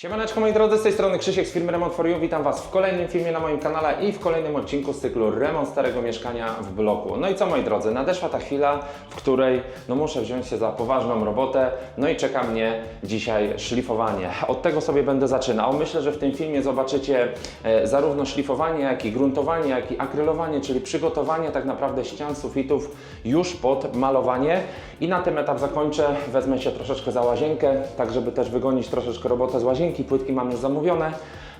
Siemaneczko moi drodzy, z tej strony Krzysiek z firmy Remont for You. Witam Was w kolejnym filmie na moim kanale i w kolejnym odcinku z cyklu Remont starego mieszkania w bloku. No i co moi drodzy, nadeszła ta chwila, w której no muszę wziąć się za poważną robotę, no i czeka mnie dzisiaj szlifowanie. Od tego sobie będę zaczynał. Myślę, że w tym filmie zobaczycie e, zarówno szlifowanie, jak i gruntowanie, jak i akrylowanie, czyli przygotowanie tak naprawdę ścian, sufitów już pod malowanie. I na tym etap zakończę, wezmę się troszeczkę za łazienkę, tak żeby też wygonić troszeczkę robotę z łazienki. Płytki mam już zamówione.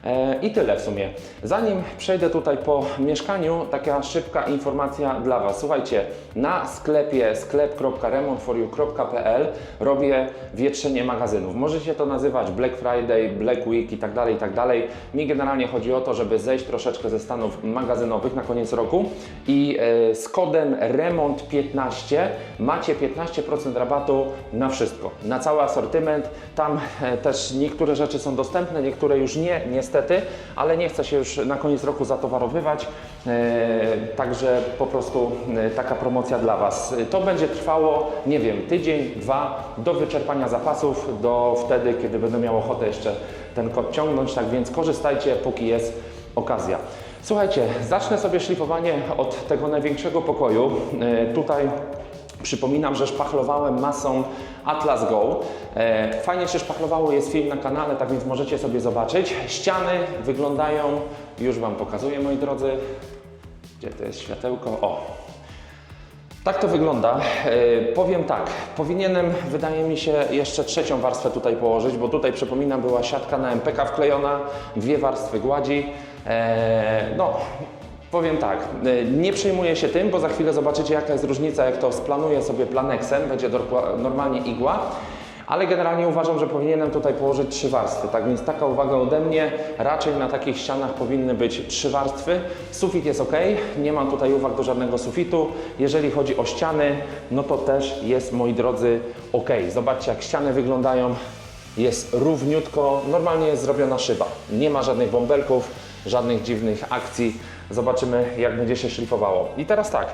E, I tyle w sumie. Zanim przejdę tutaj po mieszkaniu, taka szybka informacja dla Was. Słuchajcie, na sklepie sklep.remontforyou.pl robię wietrzenie magazynów. Możecie to nazywać Black Friday, Black Week i tak dalej, i tak dalej. Mi generalnie chodzi o to, żeby zejść troszeczkę ze stanów magazynowych na koniec roku i e, z kodem REMONT15 macie 15% rabatu na wszystko, na cały asortyment. Tam e, też niektóre rzeczy są dostępne, niektóre już nie, niestety, ale nie chcę się już na koniec roku zatowarowywać, e, także po prostu e, taka promocja dla Was. To będzie trwało, nie wiem, tydzień, dwa, do wyczerpania zapasów, do wtedy, kiedy będę miał ochotę jeszcze ten kod ciągnąć, tak więc korzystajcie, póki jest okazja. Słuchajcie, zacznę sobie szlifowanie od tego największego pokoju. E, Tutaj Przypominam, że szpachlowałem masą Atlas Go. E, Fajnie się szpachlowało, jest film na kanale, tak więc możecie sobie zobaczyć. Ściany wyglądają, już Wam pokazuję moi drodzy. Gdzie to jest światełko? O, tak to wygląda. E, powiem tak, powinienem, wydaje mi się, jeszcze trzecią warstwę tutaj położyć, bo tutaj przypominam, była siatka na MPK wklejona, dwie warstwy gładzi. E, no, powiem tak, e, nie przejmuję się tym, bo za chwilę zobaczycie, jaka jest różnica, jak to splanuję sobie planeksem, będzie normalnie igła. Ale generalnie uważam, że powinienem tutaj położyć trzy warstwy. Tak więc taka uwaga ode mnie. Raczej na takich ścianach powinny być trzy warstwy. Sufit jest ok, nie mam tutaj uwag do żadnego sufitu. Jeżeli chodzi o ściany, no to też jest, moi drodzy, ok. Zobaczcie, jak ściany wyglądają. Jest równiutko, normalnie jest zrobiona szyba. Nie ma żadnych bąbelków, żadnych dziwnych akcji. Zobaczymy, jak będzie się szlifowało. I teraz tak.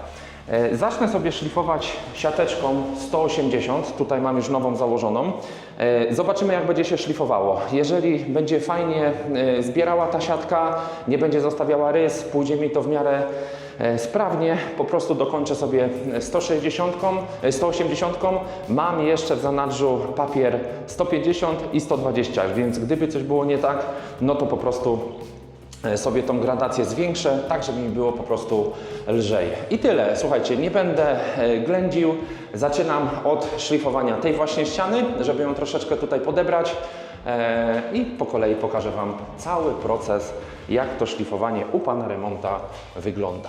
E, Zacznę sobie szlifować siateczką 180, tutaj mam już nową założoną. E, Zobaczymy jak będzie się szlifowało. Jeżeli będzie fajnie e, zbierała ta siatka, nie będzie zostawiała rys, pójdzie mi to w miarę sprawnie, po prostu dokończę sobie 160, e, 180. Mam jeszcze w zanadrzu papier 150 i 120, więc gdyby coś było nie tak, no to po prostu sobie tą gradację zwiększę, tak żeby mi było po prostu lżej. I tyle. Słuchajcie, nie będę e, ględził. Zaczynam od szlifowania tej właśnie ściany, żeby ją troszeczkę tutaj podebrać e, i po kolei pokażę Wam cały proces, jak to szlifowanie u Pana remonta wygląda.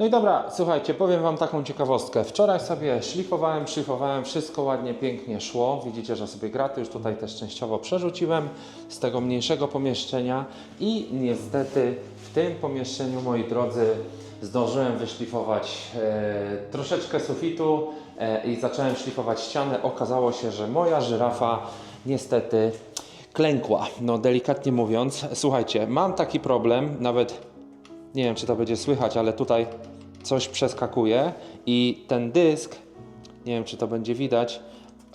No i dobra, słuchajcie, powiem Wam taką ciekawostkę. Wczoraj sobie szlifowałem, szlifowałem, wszystko ładnie, pięknie szło. Widzicie, że sobie graty już tutaj też częściowo przerzuciłem z tego mniejszego pomieszczenia i niestety w tym pomieszczeniu, moi drodzy, zdążyłem wyszlifować e, troszeczkę sufitu e, i zacząłem szlifować ścianę. Okazało się, że moja żyrafa niestety klękła. No delikatnie mówiąc, słuchajcie, mam taki problem, nawet nie wiem czy to będzie słychać, ale tutaj coś przeskakuje i ten dysk, nie wiem czy to będzie widać,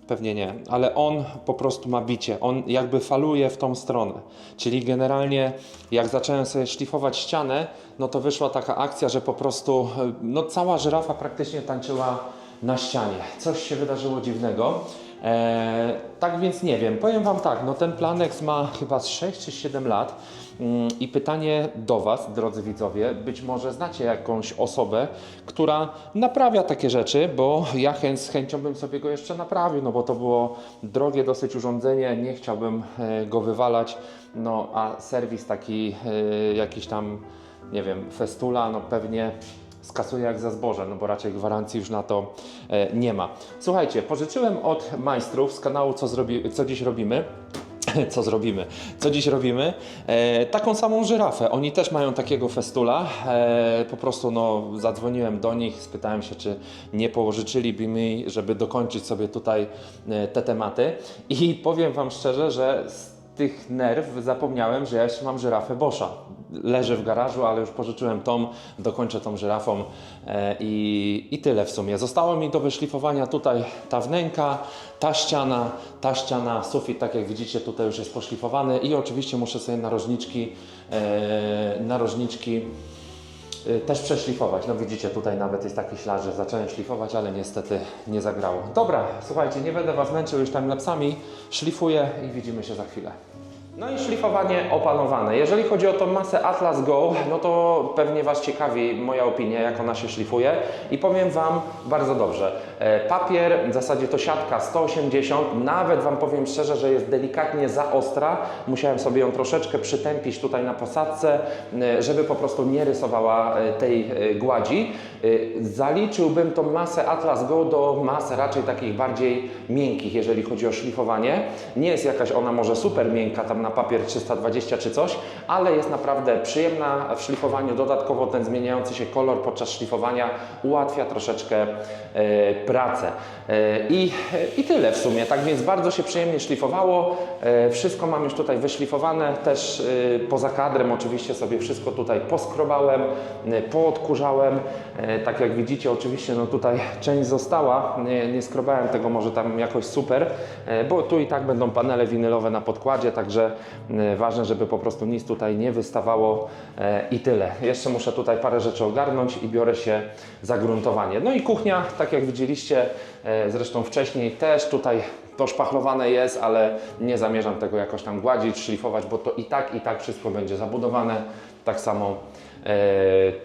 pewnie nie, ale on po prostu ma bicie, on jakby faluje w tą stronę. Czyli generalnie jak zacząłem sobie szlifować ścianę, no to wyszła taka akcja, że po prostu e, no cała żyrafa praktycznie tańczyła na ścianie. Coś się wydarzyło dziwnego. Eee, tak więc nie wiem, powiem Wam tak, no ten Planex ma chyba z 6 czy 7 lat i pytanie do Was, drodzy widzowie, być może znacie jakąś osobę, która naprawia takie rzeczy, bo ja chęć, z chęcią bym sobie go jeszcze naprawił, no bo to było drogie dosyć urządzenie, nie chciałbym e, go wywalać, no a serwis taki e, jakiś tam, nie wiem, festula, no pewnie skasuje jak za zboże, no bo raczej gwarancji już na to e, nie ma. Słuchajcie, pożyczyłem od majstrów z kanału Co, zrobi, co dziś robimy. Co zrobimy? Co dziś robimy? E, taką samą żyrafę. Oni też mają takiego festula. E, po prostu no, zadzwoniłem do nich, spytałem się, czy nie pożyczyliby mi, żeby dokończyć sobie tutaj e, te tematy. I powiem Wam szczerze, że z tych nerw zapomniałem, że ja jeszcze mam żyrafę Boscha. Leży w garażu, ale już pożyczyłem tą, dokończę tą żyrafą e, i, i tyle w sumie. Zostało mi do wyszlifowania tutaj ta wnęka, ta ściana, ta ściana, sufit, tak jak widzicie tutaj już jest poszlifowany i oczywiście muszę sobie narożniczki, e, narożniczki też przeszlifować. No widzicie, tutaj nawet jest taki ślad, że zacząłem szlifować, ale niestety nie zagrało. Dobra, słuchajcie, nie będę Was męczył już timelapsami. Szlifuję i widzimy się za chwilę. No i szlifowanie opanowane. Jeżeli chodzi o tą masę Atlas Go, no to pewnie Was ciekawi moja opinia, jak ona się szlifuje i powiem Wam bardzo dobrze. E, Papier, w zasadzie to siatka 180, nawet Wam powiem szczerze, że jest delikatnie za ostra. Musiałem sobie ją troszeczkę przytępić tutaj na posadce, e, żeby po prostu nie rysowała e, tej gładzi. Zaliczyłbym tą masę Atlas Go do mas raczej takich bardziej miękkich, jeżeli chodzi o szlifowanie. Nie jest jakaś ona może super miękka, tam na papier 320 czy coś, ale jest naprawdę przyjemna w szlifowaniu. Dodatkowo ten zmieniający się kolor podczas szlifowania ułatwia troszeczkę e, pracę. E, i, I tyle w sumie. Tak więc bardzo się przyjemnie szlifowało. E, wszystko mam już tutaj wyszlifowane. Też poza kadrem oczywiście sobie wszystko tutaj poskrobałem, poodkurzałem. Tak jak widzicie, oczywiście no tutaj część została. Nie, nie skrobałem tego może tam jakoś super, bo tu i tak będą panele winylowe na podkładzie, także ważne, żeby po prostu nic tutaj nie wystawało e, i tyle. Jeszcze muszę tutaj parę rzeczy ogarnąć i biorę się za gruntowanie. No i kuchnia, tak jak widzieliście e, zresztą wcześniej, też tutaj to szpachlowane jest, ale nie zamierzam tego jakoś tam gładzić, szlifować, bo to i tak, i tak wszystko będzie zabudowane. Tak samo e,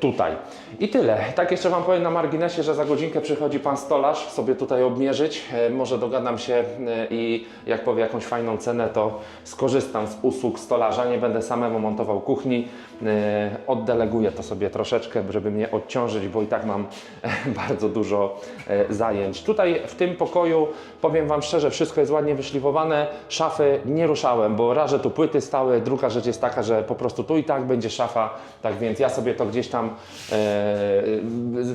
tutaj. I tyle. Tak jeszcze Wam powiem na marginesie, że za godzinkę przychodzi Pan stolarz sobie tutaj obmierzyć. E, może dogadam się e, i jak powie jakąś fajną cenę, to skorzystam z usług stolarza. Nie będę samemu montował kuchni. E, oddeleguję to sobie troszeczkę, żeby mnie odciążyć, bo i tak mam e, bardzo dużo e, zajęć. Tutaj w tym pokoju, powiem Wam szczerze, wszystko jest ładnie wyszlifowane. Szafy nie ruszałem, bo raz, że tu płyty stały, druga rzecz jest taka, że po prostu tu i tak będzie szafa, tak więc ja sobie to gdzieś tam e,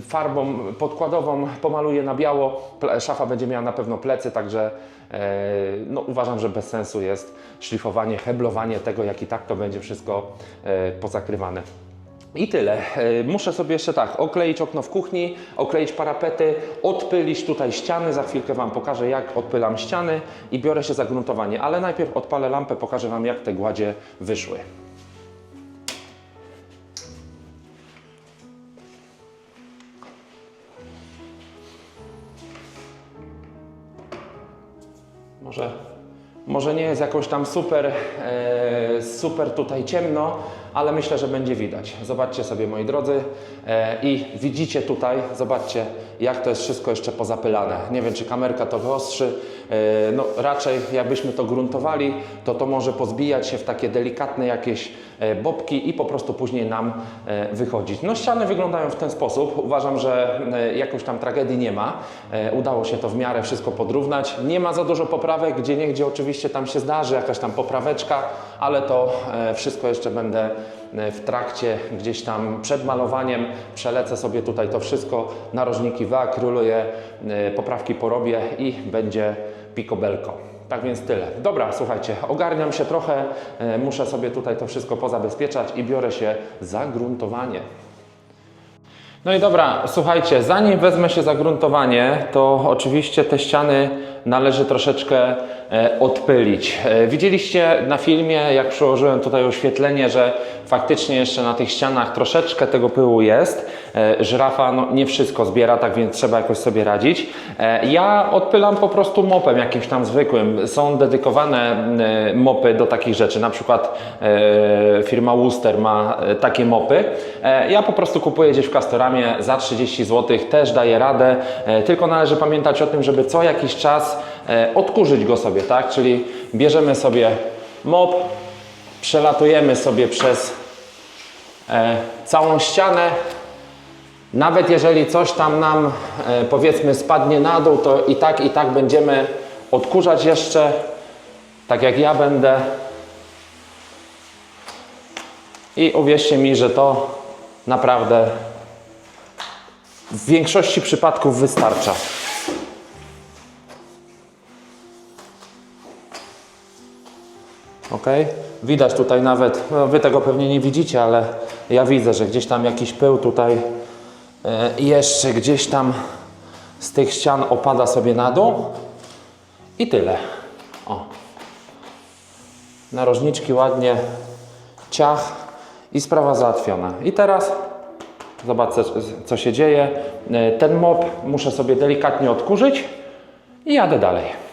farbą podkładową pomaluję na biało. Szafa będzie miała na pewno plecy, także e, no, uważam, że bez sensu jest szlifowanie, heblowanie tego, jak i tak to będzie wszystko e, pozakrywane. I tyle. Muszę sobie jeszcze tak, okleić okno w kuchni, okleić parapety, odpylić tutaj ściany. Za chwilkę Wam pokażę, jak odpylam ściany i biorę się za gruntowanie. Ale najpierw odpalę lampę, pokażę Wam, jak te gładzie wyszły. Może, może nie jest jakoś tam super, e, super tutaj ciemno, ale myślę, że będzie widać. Zobaczcie sobie moi drodzy e, i widzicie tutaj, zobaczcie jak to jest wszystko jeszcze pozapylane. Nie wiem czy kamerka to wyostrzy, e, no raczej jakbyśmy to gruntowali, to to może pozbijać się w takie delikatne jakieś e, bobki i po prostu później nam wychodzić. No ściany wyglądają w ten sposób. Uważam, że jakoś tam tragedii nie ma. Udało się to w miarę wszystko podrównać. Nie ma za dużo poprawek, gdzie niegdzie oczywiście tam się zdarzy jakaś tam popraweczka, ale to wszystko jeszcze będę w trakcie gdzieś tam przed malowaniem przelecę sobie tutaj to wszystko, narożniki wyakroluję, e, poprawki porobię i będzie pikobelko. Tak więc tyle. Dobra, słuchajcie, ogarniam się trochę, e, muszę sobie tutaj to wszystko pozabezpieczać i biorę się za gruntowanie. No i dobra, słuchajcie, zanim wezmę się za gruntowanie, to oczywiście te ściany należy troszeczkę e, odpylić. E, widzieliście na filmie, jak przyłożyłem tutaj oświetlenie, że faktycznie jeszcze na tych ścianach troszeczkę tego pyłu jest. E, żyrafa no, nie wszystko zbiera, tak więc trzeba jakoś sobie radzić. E, ja odpylam po prostu mopem jakimś tam zwykłym. Są dedykowane e, mopy do takich rzeczy, na przykład e, firma Wooster ma e, takie mopy. E, ja po prostu kupuję gdzieś w Castoramie za 30 zł, też daję radę, e, tylko należy pamiętać o tym, żeby co jakiś czas e, odkurzyć go sobie, tak? Czyli bierzemy sobie mop, przelatujemy sobie przez e, całą ścianę. Nawet jeżeli coś tam nam e, powiedzmy spadnie na dół, to i tak, i tak będziemy odkurzać jeszcze, tak jak ja będę. I uwierzcie mi, że to naprawdę w większości przypadków wystarcza. Ok? Widać tutaj nawet, no wy tego pewnie nie widzicie, ale ja widzę, że gdzieś tam jakiś pył tutaj e, jeszcze gdzieś tam z tych ścian opada sobie na dół i tyle. O. Narożniczki ładnie ciach i sprawa załatwiona. I teraz zobaczcie co się dzieje. E, Ten mop muszę sobie delikatnie odkurzyć i jadę dalej.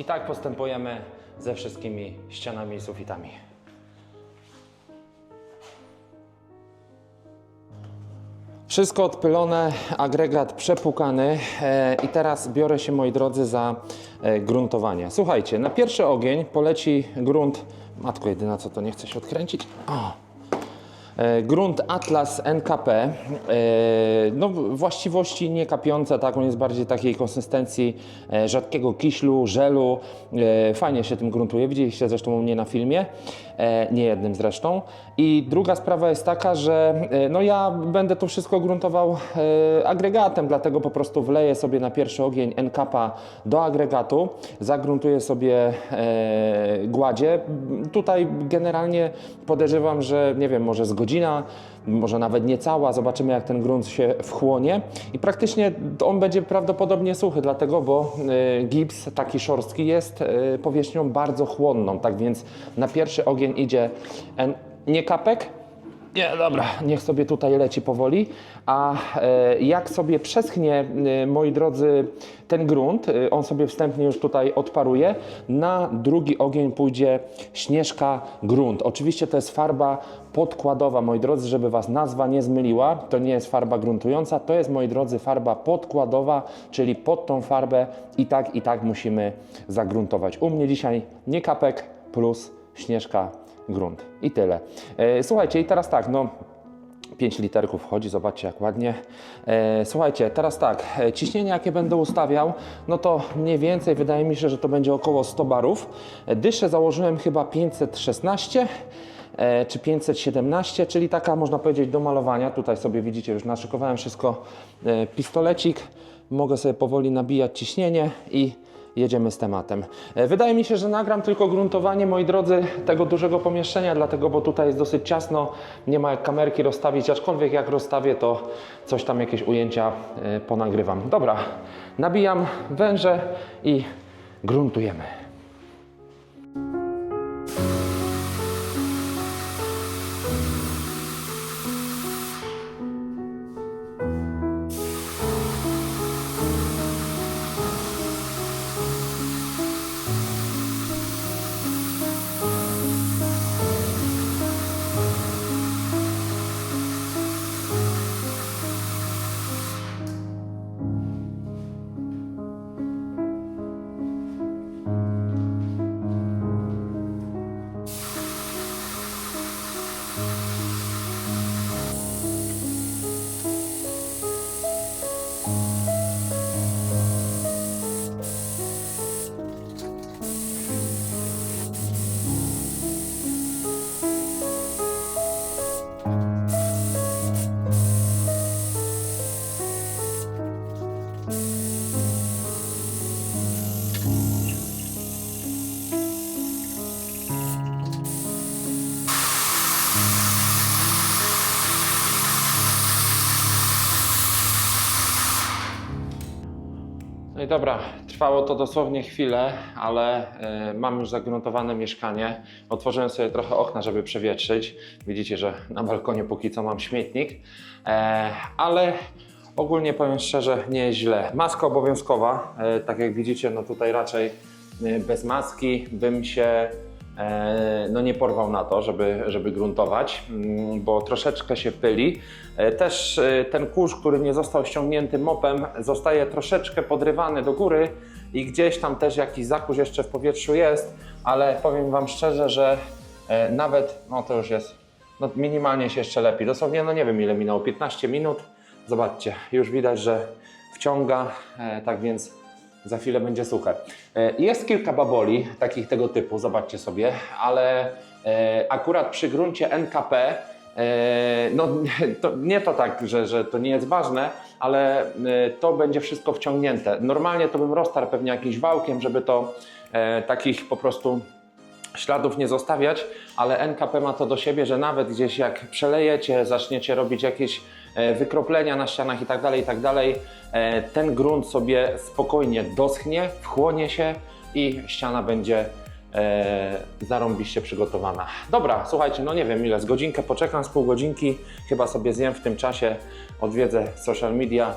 I tak postępujemy ze wszystkimi ścianami i sufitami. Wszystko odpylone, agregat przepłukany e, i teraz biorę się, moi drodzy, za e, gruntowanie. Słuchajcie, na pierwszy ogień poleci grunt, matko jedyna co to nie chce się odkręcić. O. E, Grunt Atlas NKP, e, no właściwości nie kapiące, tak, on jest bardziej takiej konsystencji e, rzadkiego kiślu, żelu, fajnie się tym gruntuje, widzieliście zresztą u mnie na filmie, nie jednym zresztą. I druga sprawa jest taka, że e, no ja będę to wszystko gruntował e, agregatem, dlatego po prostu wleję sobie na pierwszy ogień NKP do agregatu, zagruntuję sobie e, gładzie. Tutaj generalnie podejrzewam, że nie wiem, może z godzina, może nawet niecała, zobaczymy jak ten grunt się wchłonie. I praktycznie on będzie prawdopodobnie suchy, dlatego, bo e, gips taki szorstki jest e, powierzchnią bardzo chłonną, tak więc na pierwszy ogień idzie N- nie kapek, nie, dobra, niech sobie tutaj leci powoli. A e, jak sobie przeschnie, e, moi drodzy, ten grunt, e, on sobie wstępnie już tutaj odparuje, na drugi ogień pójdzie śnieżka grunt. Oczywiście to jest farba podkładowa, moi drodzy, żeby Was nazwa nie zmyliła. To nie jest farba gruntująca, to jest, moi drodzy, farba podkładowa, czyli pod tą farbę i tak, i tak musimy zagruntować. U mnie dzisiaj nie kapek plus śnieżka grunt. I tyle. E, Słuchajcie, i teraz tak, no. 5 literków wchodzi, zobaczcie jak ładnie. E, słuchajcie, teraz tak, e, ciśnienie jakie będę ustawiał, no to mniej więcej wydaje mi się, że to będzie około 100 barów. E, Dyszę założyłem chyba 516 e, czy 517, czyli taka można powiedzieć do malowania. Tutaj sobie widzicie, już naszykowałem wszystko, pistolecik. Mogę sobie powoli nabijać ciśnienie i jedziemy z tematem. E, Wydaje mi się, że nagram tylko gruntowanie, moi drodzy, tego dużego pomieszczenia, dlatego, bo tutaj jest dosyć ciasno, nie ma jak kamerki rozstawić, aczkolwiek jak rozstawię, to coś tam, jakieś ujęcia e, ponagrywam. Dobra, nabijam węże i gruntujemy. Dobra, trwało to dosłownie chwilę, ale e, mam już zagruntowane mieszkanie. Otworzyłem sobie trochę okna, żeby przewietrzyć. Widzicie, że na balkonie póki co mam śmietnik, e, ale ogólnie powiem szczerze, nie jest źle. Maska obowiązkowa, e, tak jak widzicie, no tutaj raczej e, bez maski bym się no nie porwał na to, żeby, żeby gruntować, mm, bo troszeczkę się pyli. E, Też e, ten kurz, który nie został ściągnięty mopem, zostaje troszeczkę podrywany do góry i gdzieś tam też jakiś zakurz jeszcze w powietrzu jest, ale powiem Wam szczerze, że e, nawet, no to już jest, no minimalnie się jeszcze lepi. Dosłownie, no nie wiem ile minęło, 15 minut. Zobaczcie, już widać, że wciąga, e, tak więc za chwilę będzie suche. E, Jest kilka baboli takich tego typu, zobaczcie sobie, ale e, akurat przy gruncie NKP, e, no to, nie to tak, że, że to nie jest ważne, ale to będzie wszystko wciągnięte. Normalnie to bym roztarł pewnie jakimś wałkiem, żeby to takich po prostu śladów nie zostawiać, ale NKP ma to do siebie, że nawet gdzieś jak przelejecie, zaczniecie robić jakieś e, wykroplenia na ścianach i tak dalej, i tak dalej, e, ten grunt sobie spokojnie doschnie, wchłonie się i ściana będzie e, zarąbiście przygotowana. Dobra, słuchajcie, no nie wiem ile, z godzinkę poczekam, z pół godzinki, chyba sobie zjem w tym czasie, odwiedzę social media,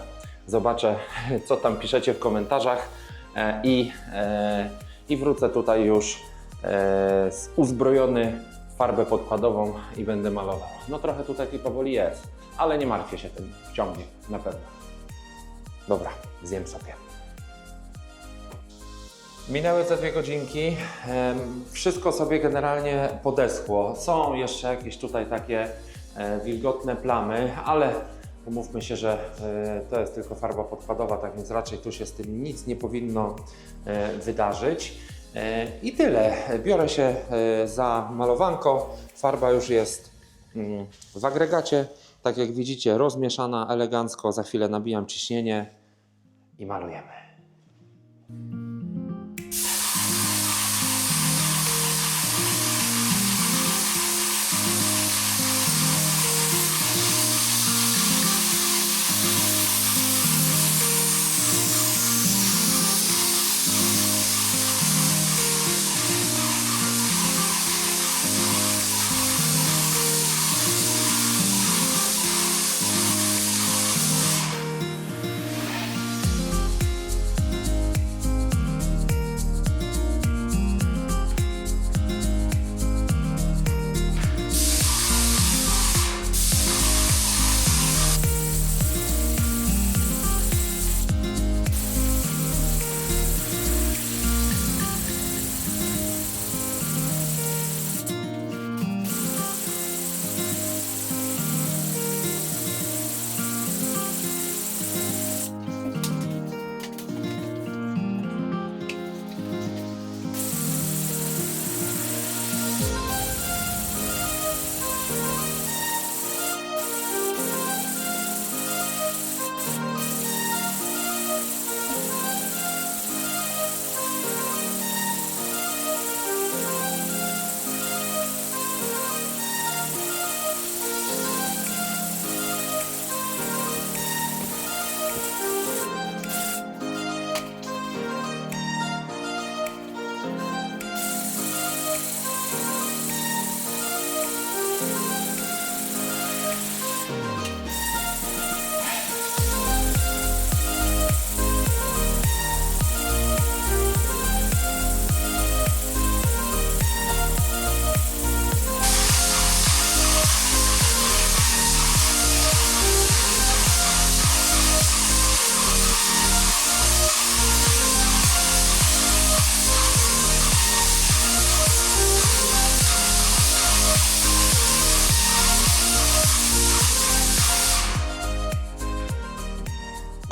zobaczę co tam piszecie w komentarzach e, i, e, i wrócę tutaj już uzbrojony w farbę podkładową i będę malował. No trochę tutaj tej powoli jest, ale nie martwię się tym, wciągnie na pewno. Dobra, zjem sobie. Minęły te dwie godzinki. Wszystko sobie generalnie podeschło. Są jeszcze jakieś tutaj takie e, wilgotne plamy, ale umówmy się, że e, to jest tylko farba podkładowa, tak więc raczej tu się z tym nic nie powinno e, wydarzyć. E, I tyle. Biorę się e, za malowanko. Farba już jest mm, w agregacie. Tak jak widzicie, rozmieszana elegancko. Za chwilę nabijam ciśnienie i malujemy.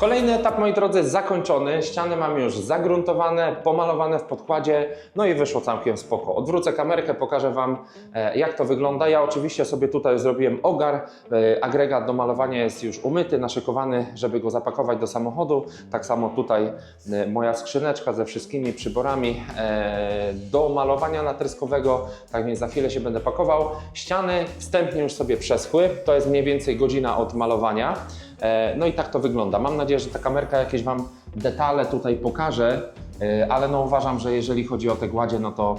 Kolejny etap, moi drodzy, zakończony. Ściany mam już zagruntowane, pomalowane w podkładzie, no i wyszło całkiem spoko. Odwrócę kamerkę, pokażę Wam, e, jak to wygląda. Ja oczywiście sobie tutaj zrobiłem ogar. E, Agregat do malowania jest już umyty, naszykowany, żeby go zapakować do samochodu. Tak samo tutaj e, moja skrzyneczka ze wszystkimi przyborami do malowania natryskowego. Tak więc za chwilę się będę pakował. Ściany wstępnie już sobie przeschły. To jest mniej więcej godzina od malowania. E, No i tak to wygląda. Mam nadzieję, że ta kamerka jakieś Wam detale tutaj pokaże, e, ale no uważam, że jeżeli chodzi o te gładzie, no to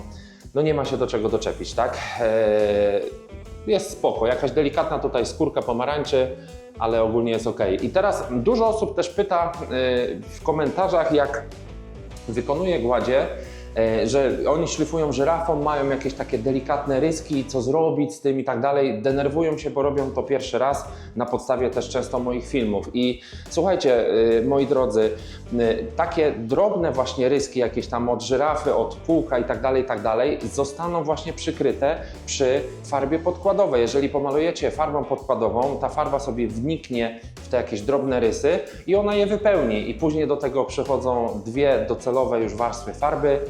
no nie ma się do czego doczepić, tak? E, Jest spoko, jakaś delikatna tutaj skórka pomarańczy, ale ogólnie jest ok. I teraz dużo osób też pyta w komentarzach, jak wykonuje gładzie, że oni szlifują żyrafą, mają jakieś takie delikatne ryski, co zrobić z tym i tak dalej. Denerwują się, bo robią to pierwszy raz na podstawie też często moich filmów. I słuchajcie, e, moi drodzy, e, takie drobne właśnie ryski, jakieś tam od żyrafy, od półka i tak dalej, i tak dalej, zostaną właśnie przykryte przy farbie podkładowej. Jeżeli pomalujecie farbą podkładową, ta farba sobie wniknie w te jakieś drobne rysy i ona je wypełni. I później do tego przychodzą dwie docelowe już warstwy farby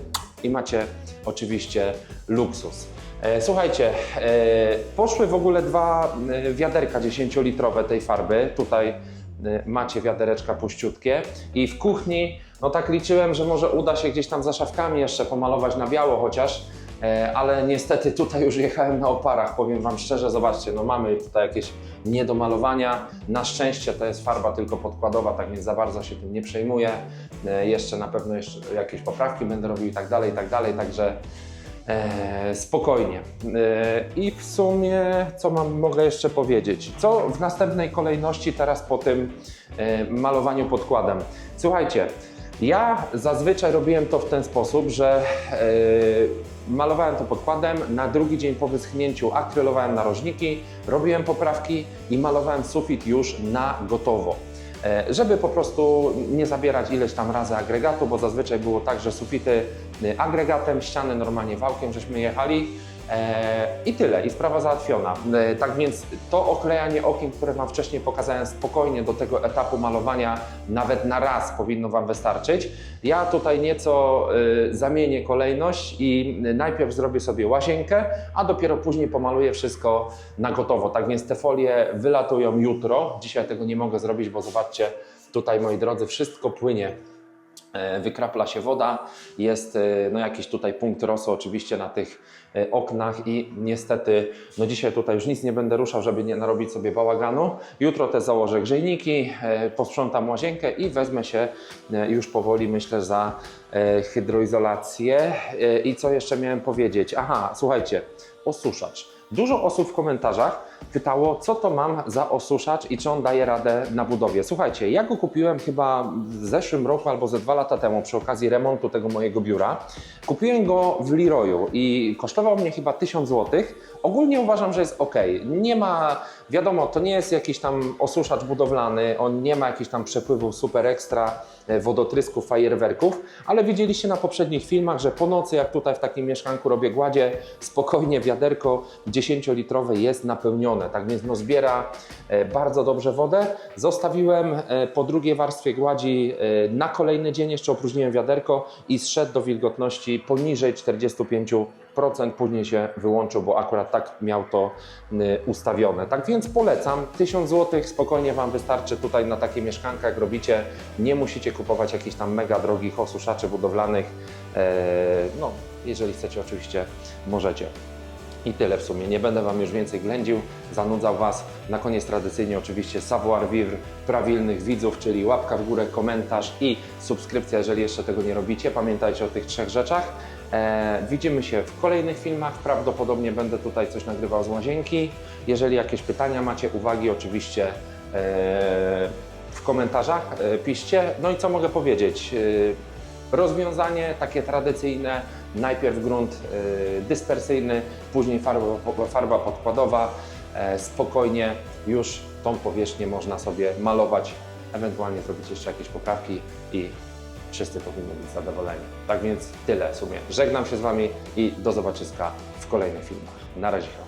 i macie oczywiście luksus. E, Słuchajcie, e, poszły w ogóle dwa e, wiaderka 10-litrowe tej farby. Tutaj macie wiadereczka puściutkie i w kuchni, no tak liczyłem, że może uda się gdzieś tam za szafkami jeszcze pomalować na biało chociaż, ale niestety tutaj już jechałem na oparach, powiem Wam szczerze, zobaczcie, no mamy tutaj jakieś niedomalowania, na szczęście to jest farba tylko podkładowa, tak więc za bardzo się tym nie przejmuję, E, jeszcze na pewno jeszcze jakieś poprawki będę robił i tak dalej, i tak dalej, także e, spokojnie. E, I w sumie, co mam, mogę jeszcze powiedzieć? Co w następnej kolejności teraz po tym e, malowaniu podkładem? Słuchajcie, ja zazwyczaj robiłem to w ten sposób, że e, malowałem to podkładem, na drugi dzień po wyschnięciu akrylowałem narożniki, robiłem poprawki i malowałem sufit już na gotowo. E, Żeby po prostu nie zabierać ileś tam razy agregatu, bo zazwyczaj było tak, że sufity y, agregatem, ściany normalnie wałkiem żeśmy jechali. E, I tyle, i sprawa załatwiona. E, Tak więc to oklejanie okien, które Wam wcześniej pokazałem, spokojnie do tego etapu malowania, nawet na raz powinno Wam wystarczyć. Ja tutaj nieco y, zamienię kolejność i najpierw zrobię sobie łazienkę, a dopiero później pomaluję wszystko na gotowo. Tak więc te folie wylatują jutro. Dzisiaj tego nie mogę zrobić, bo zobaczcie, tutaj moi drodzy, wszystko płynie E, wykrapla się woda, jest e, no, jakiś tutaj punkt rosu oczywiście na tych e, oknach i niestety no dzisiaj tutaj już nic nie będę ruszał, żeby nie narobić sobie bałaganu. Jutro te założę grzejniki, e, posprzątam łazienkę i wezmę się e, już powoli myślę za e, hydroizolację. E, I co jeszcze miałem powiedzieć? Aha, słuchajcie, osuszacz. Dużo osób w komentarzach pytało, co to mam za osuszacz i czy on daje radę na budowie. Słuchajcie, ja go kupiłem chyba w zeszłym roku albo ze dwa lata temu przy okazji remontu tego mojego biura. Kupiłem go w Leroyu i kosztował mnie chyba 1000 zł. Ogólnie uważam, że jest ok. Nie ma, wiadomo, to nie jest jakiś tam osuszacz budowlany, on nie ma jakichś tam przepływów super ekstra, e, wodotrysków, fajerwerków, ale widzieliście na poprzednich filmach, że po nocy, jak tutaj w takim mieszkanku robię gładzie, spokojnie wiaderko 10-litrowe jest napełnione, tak więc no zbiera e, bardzo dobrze wodę. Zostawiłem e, po drugiej warstwie gładzi na kolejny dzień, jeszcze opróżniłem wiaderko i zszedł do wilgotności poniżej 45%, później się wyłączył, bo akurat tak miał to y, ustawione. Tak więc polecam, 1000 zł spokojnie Wam wystarczy tutaj na takie mieszkanka, jak robicie. Nie musicie kupować jakichś tam mega drogich osuszaczy budowlanych. E, No, jeżeli chcecie oczywiście, możecie. I tyle w sumie. Nie będę Wam już więcej ględził, zanudzał Was. Na koniec tradycyjnie oczywiście savoir vivre prawilnych widzów, czyli łapka w górę, komentarz i subskrypcja, jeżeli jeszcze tego nie robicie. Pamiętajcie o tych trzech rzeczach. E, widzimy się w kolejnych filmach. Prawdopodobnie będę tutaj coś nagrywał z łazienki. Jeżeli jakieś pytania macie, uwagi, oczywiście e, w komentarzach e, piszcie. No i co mogę powiedzieć? Rozwiązanie takie tradycyjne, najpierw grunt dyspersyjny, później farba, farba podkładowa. Spokojnie już tą powierzchnię można sobie malować, ewentualnie zrobić jeszcze jakieś poprawki i wszyscy powinni być zadowoleni. Tak więc tyle w sumie. Żegnam się z Wami i do zobaczyska w kolejnych filmach. Na razie.